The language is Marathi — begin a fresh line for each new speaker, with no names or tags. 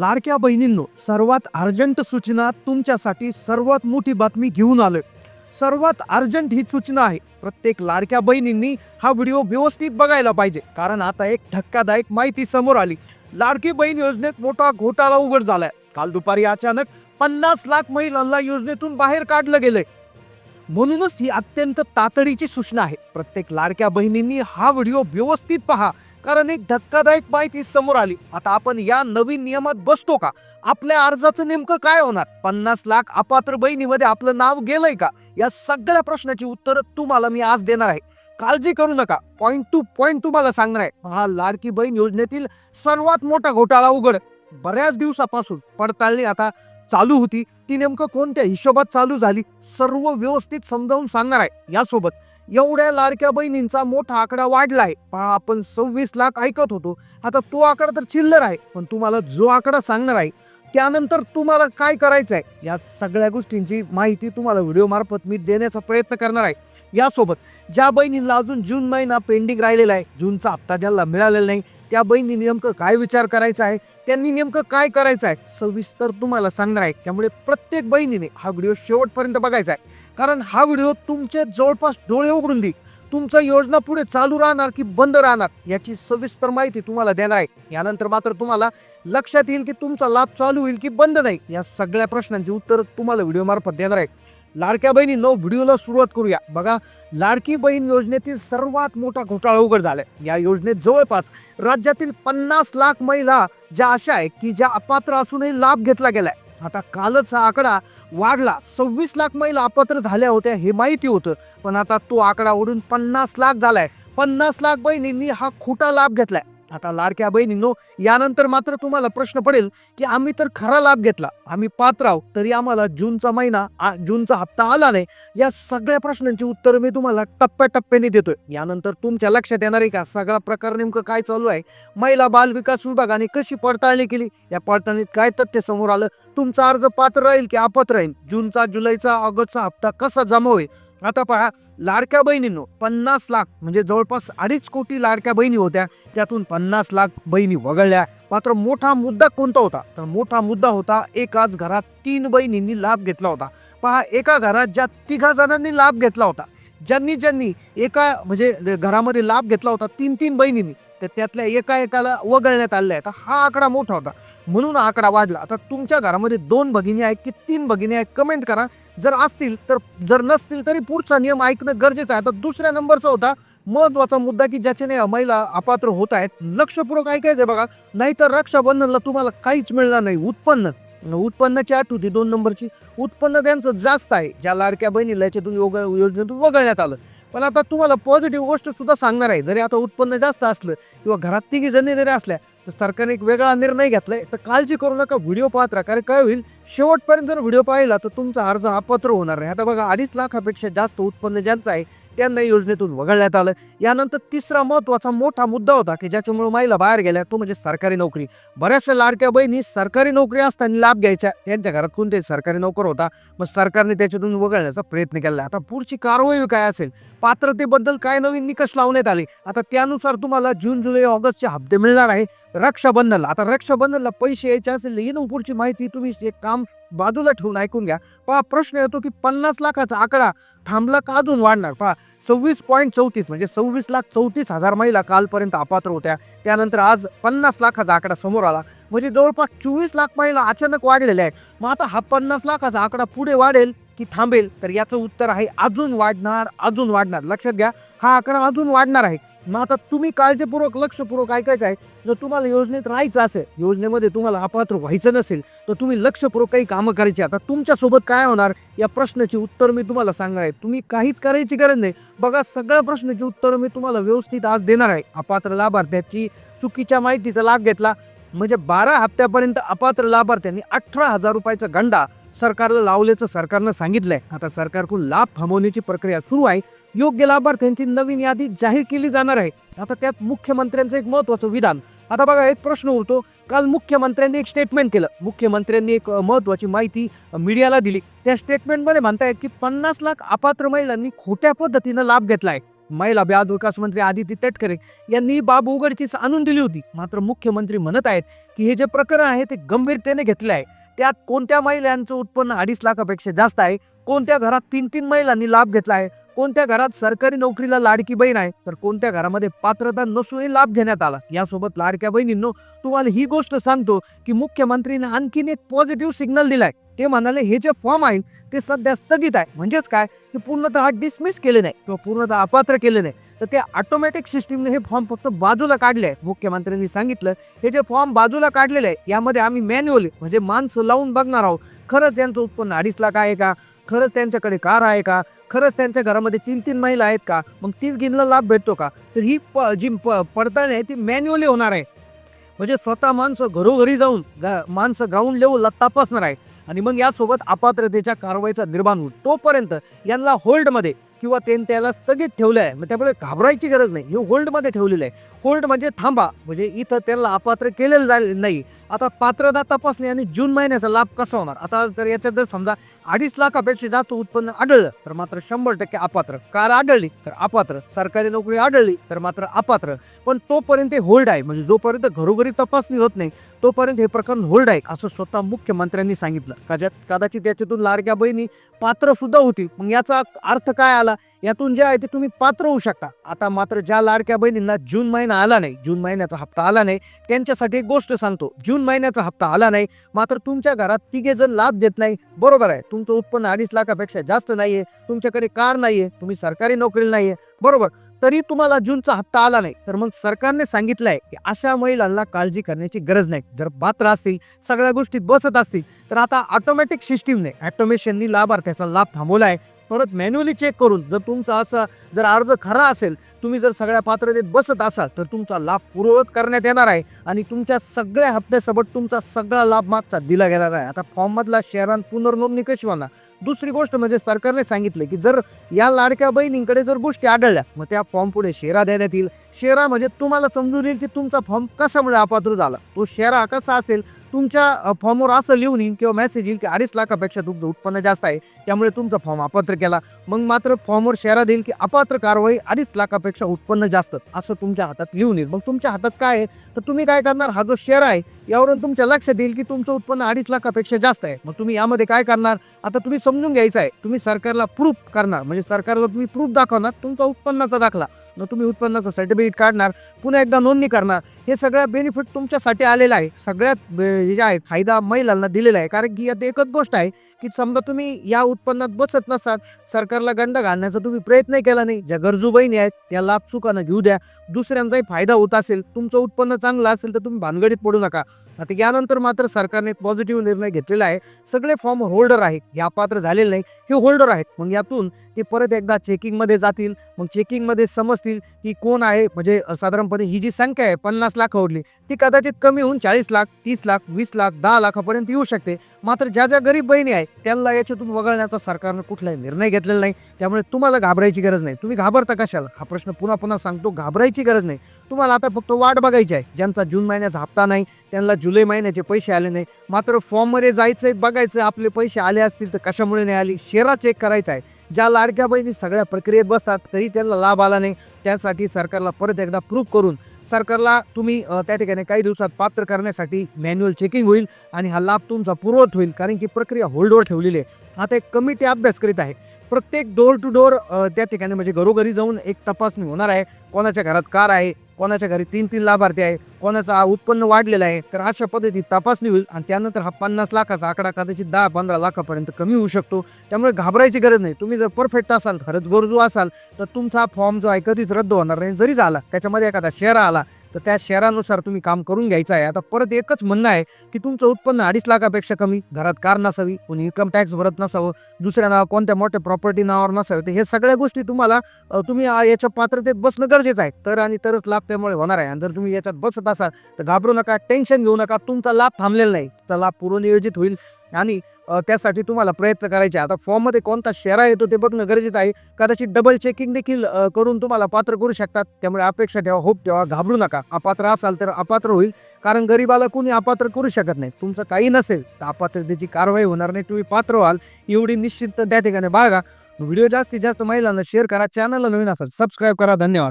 लाडक्या बहिणींनो सर्वात अर्जंट सूचना तुमच्यासाठी सर्वात मोठी बातमी घेऊन आलोय. सर्वात अर्जंट ही सूचना आहे प्रत्येक लाडक्या बहिणींनी हा व्हिडिओ व्यवस्थित बघायला पाहिजे. कारण आता एक धक्कादायक माहिती समोर आली. लाडकी बहीण योजनेत मोठा घोटाळा उघड झालाय. काल दुपारी अचानक पन्नास लाख महिलांना योजनेतून बाहेर काढलं गेलंय. म्हणूनच ही अत्यंत तातडीची सूचना आहे. प्रत्येक लाडक्या बहिणींनी हा व्हिडिओ व्यवस्थित पहा. कारण एक धक्कादायक माहिती समोर आली. आता आपण या नवीन नियमात बसतो का? आपल्या अर्जाचं नेमकं काय होणार? पन्नास लाख अपात्र बहिणीमध्ये आपलं नाव गेलंय का? या सगळ्या प्रश्नाची उत्तर तुम्हाला मी आज देणार आहे. काळजी करू नका. पॉइंट टू पॉइंट तुम्हाला सांगणार आहे. हा लाडकी बहीण योजनेतील सर्वात मोठा घोटाळा उघड. बऱ्याच दिवसापासून पडताळणी आता चालू होती. ती नेमकं कोणत्या हिशोबात चालू झाली? सर्व व्यवस्थित समजावून सांगणार आहे. यासोबत एवढ्या लाडक्या बहिणींचा मोठा आकडा वाढला आहे पहा आपण सव्वीस लाख ऐकत होतो. आता तो आकडा तर चिल्लर आहे पण तुम्हाला जो आकडा सांगणार आहे त्यानंतर तुम्हाला काय करायचं आहे या सगळ्या गोष्टींची माहिती तुम्हाला व्हिडिओ मार्फत मी देण्याचा प्रयत्न करणार आहे. यासोबत ज्या बहिणींना अजून जून महिना पेंडिंग राहिलेला आहे जूनचा हप्ता ज्यांना मिळालेला नाही त्या बहिणी नेमकं काय विचार करायचा आहे? त्यांनी नेमकं काय करायचं आहे? सविस्तर तुम्हाला सांगणार आहे. त्यामुळे प्रत्येक बहिणीने हा व्हिडिओ शेवटपर्यंत बघायचा आहे. कारण हा व्हिडिओ तुमचे जवळपास डोळे उघडून देईल तुमचा योजना पुढे चालू राहणार की बंद राहणार याची सविस्तर माहिती तुम्हाला देणार आहे. यानंतर मात्र तुम्हाला लक्षात येईल की तुमचा लाभ चालू होईल की बंद नाही या सगळ्या प्रश्नांची उत्तर तुम्हाला व्हिडिओ मार्फत देणार आहे. लाडक्या बहिणी नऊ व्हिडिओला सुरुवात करूया. बघा लाडकी बहीण योजनेतील सर्वात मोठा घोटाळा उघड झालाय. या योजनेत जवळपास राज्यातील पन्नास लाख महिला ज्या अशा आहेत की ज्या अपात्र असूनही लाभ घेतला गेलाय. आता कालच हा आकडा वाढला. सव्वीस लाख महिला अपात्र झाल्या होत्या हे माहिती होतं. पण आता तो आकडा ओढून पन्नास लाख झालाय. पन्नास लाख बहिणींनी हा खोटा लाभ घेतलाय. आता लाडक्या बहिणींनो यानंतर मात्र तुम्हाला प्रश्न पडेल की आम्ही तर खरा लाभ घेतला. आम्ही पात्र आहोत तरी आम्हाला जूनचा महिना आ- जूनचा हप्ता आला नाही. या सगळ्या प्रश्नांची उत्तर मी तुम्हाला टप्प्याटप्प्याने देतोय. यानंतर तुमच्या लक्षात येणार आहे का सगळा प्रकार नेमकं काय चालू आहे? महिला बाल विकास विभागाने कशी पडताळणी केली? या पडताळणीत काय तथ्य समोर आलं? तुमचा अर्ज पात्र राहील की अपात्र राहील? जूनचा जुलैचा ऑगस्टचा हप्ता कसा जमा होईल? आता पहा लाडक्या बहिणींनो पन्नास लाख म्हणजे जवळपास अडीच कोटी लाडक्या बहिणी होत्या. त्यातून पन्नास लाख बहिणी वगळल्या. मात्र मोठा मुद्दा कोणता होता? तर मोठा मुद्दा होता एकाच घरात तीन बहिणींनी लाभ घेतला होता. पहा एका घरात ज्या तिघा जणांनी लाभ घेतला होता ज्यांनी ज्यांनी एका म्हणजे घरामध्ये लाभ घेतला होता तीन तीन बहिणींनी तर त्यातल्या एका एकाला वगळण्यात आलेला आहे तर हा आकडा मोठा होता. म्हणून आकडा वाढला. आता तुमच्या घरामध्ये दोन भगिनी आहेत की तीन भगिनी आहेत कमेंट करा. जर असतील तर जर नसतील तरी पुढचा नियम ऐकणं गरजेचं आहे. आता दुसऱ्या नंबरचा होता. महत्त्वाचा मुद्दा की ज्याच्याने महिला अपात्र होत आहेत. लक्षपूर्वक ऐकायचं बघा. नाहीतर रक्षाबंधनला तुम्हाला काहीच मिळणार नाही. उत्पन्न. उत्पन्नाची आठ होती दोन नंबरची. उत्पन्न त्यांचं जास्त आहे. ज्या लाडक्या बहिणीला याच्यातून योग योजनेतून वगळण्यात आलं. पण आता तुम्हाला पॉझिटिव्ह गोष्ट सुद्धा सांगणार आहे. जरी आता उत्पन्न जास्त असलं किंवा घरात तिघी जणी जरी असल्या तर सरकारने एक वेगळा निर्णय घेतलाय. तर काळजी करू नका व्हिडिओ पाहत राहा. कारण काय होईल शेवटपर्यंत जर व्हिडिओ पाहिला तर तुमचा अर्ज अपात्र होणार नाही. आता बघा अडीच लाखापेक्षा जास्त उत्पन्न ज्यांचं आहे त्यांना योजनेतून वगळण्यात आलं. यानंतर तिसरा महत्त्वाचा मोठा मुद्दा होता की ज्याच्यामुळे महिला बाहेर गेल्या. तो म्हणजे सरकारी नोकरी. बऱ्याचशा लाडक्या बहिणी सरकारी नोकरी असताना लाभ घ्यायच्या. त्यांच्या घरात कोणते सरकारी नोकर होता. मग सरकारने त्याच्यातून वगळण्याचा प्रयत्न केला. आता पुढची कारवाई काय असेल? पात्रतेबद्दल काय नवीन निकष लावण्यात आले? आता त्यानुसार तुम्हाला जून जुलै ऑगस्टचे हप्ते मिळणार आहे. रक्षाबंधनला आता रक्षाबंधनला पैसे यायचे असेल येणं पुढची माहिती तुम्ही एक काम बाजूला ठेवून ऐकून घ्या. पहा प्रश्न येतो की पन्नास लाखाचा आकडा थांबला का अजून वाढणार? पहा सव्वीस पॉईंट चौतीस म्हणजे सव्वीस लाख चौतीस हजार महिला कालपर्यंत अपात्र होत्या. त्यानंतर आज पन्नास लाखाचा आकडा समोर आला. म्हणजे जवळपास चोवीस लाख महिला अचानक वाढलेल्या आहेत. मग आता हा पन्नास लाखाचा आकडा पुढे वाढेल की थांबेल? तर याचं उत्तर आहे अजून वाढणार अजून वाढणार. लक्षात घ्या हा आकडा अजून वाढणार आहे. मग आता तुम्ही काळजीपूर्वक लक्षपूर्वक ऐकायचं आहे. जर तुम्हाला योजनेत राहायचं असेल योजनेमध्ये तुम्हाला अपात्र व्हायचं नसेल तर तुम्ही लक्षपूर्वक काही कामं करायची. आता तुमच्यासोबत काय होणार या प्रश्नाची उत्तर मी तुम्हाला सांगणार आहे. तुम्ही काहीच करायची गरज नाही. बघा सगळ्या प्रश्नाची उत्तर मी तुम्हाला व्यवस्थित आज देणार आहे. अपात्र लाभार्थ्याची चुकीच्या माहितीचा लाभ घेतला. म्हणजे बारा हप्त्यापर्यंत अपात्र लाभार्थ्यांनी अठरा हजार रुपयाचा गंडा सरकारला लावल्याचं सरकारनं सांगितलंय. आता सरकारकडून लाभ थांबवण्याची प्रक्रिया सुरू आहे. योग्य लाभार्थ्यांची नवीन यादी जाहीर केली जाणार आहे. आता त्यात मुख्यमंत्र्यांचं एक महत्वाचं विधान. आता बघा एक प्रश्न उरतो. काल मुख्यमंत्र्यांनी एक स्टेटमेंट केलं. मुख्यमंत्र्यांनी एक महत्वाची माहिती मीडियाला दिली. त्या स्टेटमेंटमध्ये म्हणतायत की पन्नास लाख अपात्र महिलांनी खोट्या पद्धतीनं लाभ घेतलाय. महिला बाल विकास मंत्री आदिती तटकरे यांनी बाब उघडकीस आणून दिली होती. मात्र मुख्यमंत्री म्हणत आहेत की हे जे प्रकरण आहे ते गंभीरतेने घेतले आहे त्यात कोणत्या महिलांचं उत्पन्न अडीच लाखापेक्षा जास्त आहे कोणत्या घरात तीन तीन महिलांनी लाभ घेतला आहे कोणत्या घरात सरकारी नोकरीला लाडकी बहीण आहे तर कोणत्या घरामध्ये पात्रता नसूनही लाभ घेण्यात आला. यासोबत लाडक्या बहिणींनो तुम्हाला ही गोष्ट सांगतो की मुख्यमंत्रीने आणखीन एक पॉझिटिव्ह सिग्नल दिलाय. ते म्हणाले हे जे फॉर्म आहेत ते सध्या स्थगित आहे. म्हणजेच काय? हे पूर्णतः डिसमिस केले नाही किंवा पूर्णतः अपात्र केले नाही. तर ते ऑटोमॅटिक सिस्टीमने हे फॉर्म फक्त बाजूला काढले आहे मुख्यमंत्र्यांनी सांगितलं हे जे फॉर्म बाजूला काढलेले आहे यामध्ये आम्ही मॅन्युअली म्हणजे माणसं लावून बघणार आहोत. खरंच त्यांचं उत्पन्न अडीच लाख आहे का? खरंच त्यांच्याकडे कार आहे का? खरंच त्यांच्या घरामध्ये तीन तीन महिला आहेत का? मग तीन गिनला लाभ भेटतो का? तर ही प जी प पडताळणी आहे ती मॅन्युअली होणार आहे. म्हणजे स्वतः माणसं घरोघरी जाऊन गा माणसं ग्राउंड लेवलला तपासणार आहे आणि मग यासोबत अपात्रतेच्या कारवाईचा निर्माण होईल. तोपर्यंत यांना होल्डमध्ये किंवा त्यांनी त्याला स्थगित ठेवलं आहे मग त्यामुळे घाबरायची गरज नाही. हे होल्डमध्ये ठेवलेलं आहे. होल्ड म्हणजे थांबा. म्हणजे इथं त्याला अपात्र केलेलं झालं नाही. आता पात्रता तपासणी आणि जून महिन्याचा लाभ कसा होणार? आता जर याच्यात जर समजा अडीच लाखापेक्षा जास्त उत्पन्न आढळलं तर मात्र शंभर टक्के अपात्र. कार आढळली तर अपात्र. सरकारी नोकरी आढळली तर मात्र अपात्र. पण तोपर्यंत होल्ड आहे. म्हणजे जोपर्यंत घरोघरी तपासणी होत नाही तोपर्यंत हे प्रकरण होल्ड आहे असं स्वतः मुख्यमंत्र्यांनी सांगितलं. कदाचित कदाचित लाडक्या बहिणी पात्र सुद्धा होती. मग याचा अर्थ काय आला? यातून जे आहे ते तुम्ही पात्र होऊ शकता. आता मात्र ज्या लाडक्या बहिणींना जून महिना आला नाही जून महिन्याचा हप्ता आला नाही त्यांच्यासाठी एक गोष्ट सांगतो. जून महिन्याचा हप्ता आला नाही मात्र तुमच्या घरात तिघे जण लाभ देत नाही. बरोबर आहे तुमचं उत्पन्न अडीच लाखापेक्षा जास्त नाही आहे तुमच्याकडे कार नाही आहे तुम्ही सरकारी नोकरीला नाही आहे बरोबर तरी तुम्हाला जूनचा हप्ता आला नाही. तर मग सरकारने सांगितलं आहे की अशा महिलांना काळजी करण्याची गरज नाही. जर पात्र असतील सगळ्या गोष्टी बसत असतील तर आता ऑटोमॅटिक सिस्टीमने ॲटोमेशननी लाभार्थ्याचा लाभ थांबवला आहे. परत मॅन्युअली चेक करून जर तुमचा असा जर अर्ज खरा असेल तुम्ही जर सगळ्या पात्रतेत बसत असाल तर तुमचा लाभ पूर्ववत करण्यात येणार आहे आणि तुमच्या सगळ्या हप्त्यासोबत तुमचा सगळा लाभ मागचा दिला गेला आहे. आता फॉर्ममधला शेअरां पुनर्नोंदणी कशी होणार? दुसरी गोष्ट म्हणजे सरकारने सांगितलं की जर या लाडक्या बहिणींकडे जर गोष्टी आढळल्या मग त्या फॉर्म पुढे शेरा देण्यात येईल. शेरा म्हणजे तुम्हाला समजून येईल की तुमचा फॉर्म कशामुळे अपात्र झाला. तो शेरा कसा असेल तुमच्या फॉर्मवर असं लिहून येईल किंवा मेसेज येईल की अडीच लाखापेक्षा तुमचं उत्पन्न जास्त आहे. त्यामुळे तुमचा फॉर्म अपात्र केला. मग मात्र फॉर्मवर शेरा देईल की अपात्र कारवाई अडीच लाखापेक्षा उत्पन्न जास्त असं तुमच्या हातात लिहून येईल. मग तुमच्या हातात काय आहे? तर तुम्ही काय करणार? हा जो शेअर आहे यावरून तुमच्या लक्षात येईल की तुमचं उत्पन्न अडीच लाखापेक्षा जास्त आहे. मग तुम्ही यामध्ये काय करणार? आता तुम्ही समजून घ्यायचं आहे. तुम्ही सरकारला प्रूफ करणार. म्हणजे सरकारला तुम्ही प्रूफ दाखवणार तुमचा उत्पन्नाचा दाखला. मग तुम्ही उत्पन्नाचं सर्टिफिकेट काढणार पुन्हा एकदा नोंदणी करणार. हे सगळं बेनिफिट तुमच्यासाठी आलेलं आहे. सगळ्यात हे जे आहे फायदा महिलांना दिलेला आहे. कारण की यात एकच गोष्ट आहे की समजा तुम्ही या उत्पन्नात बसत नसाल सरकारला गंड घालण्याचा तुम्ही प्रयत्न केला नाही. ज्या गरजू बहिणी आहेत त्या लाभ चुकानं घेऊ द्या. दुसऱ्यांचाही फायदा होत असेल तुमचं उत्पन्न चांगलं असेल तर तुम्ही भानगडीत पडू नका. आता यानंतर मात्र सरकारने पॉझिटिव्ह निर्णय घेतलेला आहे. सगळे फॉर्म होल्डर आहेत. या पात्र झालेले नाही. हे होल्डर आहेत. मग यातून ते परत एकदा चेकिंगमध्ये जातील. मग चेकिंगमध्ये समजतील की कोण आहे. म्हणजे साधारणपणे ही जी संख्या आहे पन्नास लाख ओढली ती कदाचित कमी होऊन चाळीस लाख तीस लाख वीस लाख दहा लाखापर्यंत येऊ शकते. मात्र ज्या ज्या गरीब बहिणी आहेत त्यांना याच्यातून वगळण्याचा सरकारनं कुठलाही निर्णय घेतलेला नाही. त्यामुळे तुम्हाला घाबरायची गरज नाही. तुम्ही घाबरता कशाला? हा प्रश्न पुन्हा पुन्हा सांगतो. घाबरायची गरज नाही. तुम्हाला आता फक्त वाट बघायची आहे. ज्यांचा जून महिन्याचा हप्ता नाही त्यांना जून जुलै महिन्याचे पैसे आले नाही. मात्र फॉर्ममध्ये जायचं आहे बघायचं. आपले पैसे आले असतील तर कशामुळे नाही आली? शेरा चेक करायचा आहे. ज्या लाडक्या बहिणी सगळ्या प्रक्रियेत बसतात तरी त्यांना लाभ आला नाही. त्यासाठी सरकारला परत एकदा प्रूफ करून सरकारला तुम्ही त्या ठिकाणी काही दिवसात पात्र करण्यासाठी मॅन्युअल चेकिंग होईल आणि हा लाभ तुमचा पुरवत होईल. कारण की प्रक्रिया होल्डवर ठेवलेली आहे. आता एक कमिटी अभ्यास करीत आहे. प्रत्येक डोर टू डोर त्या ठिकाणी म्हणजे घरोघरी जाऊन एक तपासणी होणार आहे. कोणाच्या घरात कार आहे? कोणाच्या घरी तीन तीन लाभार्थी आहे कोणाचा उत्पन्न वाढलेलं आहे तर अशा पद्धतीत तपासणी होईल आणि त्यानंतर हा पन्नास लाखाचा आकडा कदाचित दहा पंधरा लाखापर्यंत कमी होऊ शकतो. त्यामुळे घाबरायची गरज नाही. तुम्ही जर परफेक्ट असाल खरंच गरजू असाल तर तुमचा फॉर्म जो आहे कधीच रद्द होणार नाही. जरी झाला त्याच्यामध्ये एखादा शेअर आला तर त्या शेअरानुसार तुम्ही काम करून घ्यायचं आहे. आता परत एकच म्हणणं आहे की तुमचं उत्पन्न अडीच लाखापेक्षा कमी घरात कार नसावी कोणी इन्कम टॅक्स भरत नसावं दुसऱ्या नाव कोणत्या मोठ्या प्रॉपर्टी नावावर नसावे तर हे सगळ्या गोष्टी तुम्हाला तुम्ही याच्या पात्रतेत बसणं गरजेचं आहे. तर आणि तरच लाभ त्यामुळे होणार आहे. आणि जर तुम्ही याच्यात बसत असाल तर घाबरू नका टेन्शन घेऊ नका. तुमचा लाभ थांबलेला नाही. तर लाभ पूर्वनियोजित होईल. आणि त्यासाठी तुम्हाला प्रयत्न करायचे आता फॉर्ममध्ये कोणता शेरा येतो ते बघणं गरजेचं आहे. कदाचित डबल चेकिंग देखील करून तुम्हाला पात्र करू शकतात. त्यामुळे अपेक्षा ठेवा होप ठेवा घाबरू नका. अपात्र असाल तर अपात्र होईल. कारण गरीबाला कोणी अपात्र करू शकत नाही. तुमचं काही नसेल तर अपात्रतेची कारवाई होणार नाही. तुम्ही पात्र व्हाल. एवढी निश्चित त्या ठिकाणी बाळगा व्हिडिओ जास्तीत जास्त महिलांना शेअर करा. चॅनलला नवीन असाल सबस्क्राईब करा. धन्यवाद.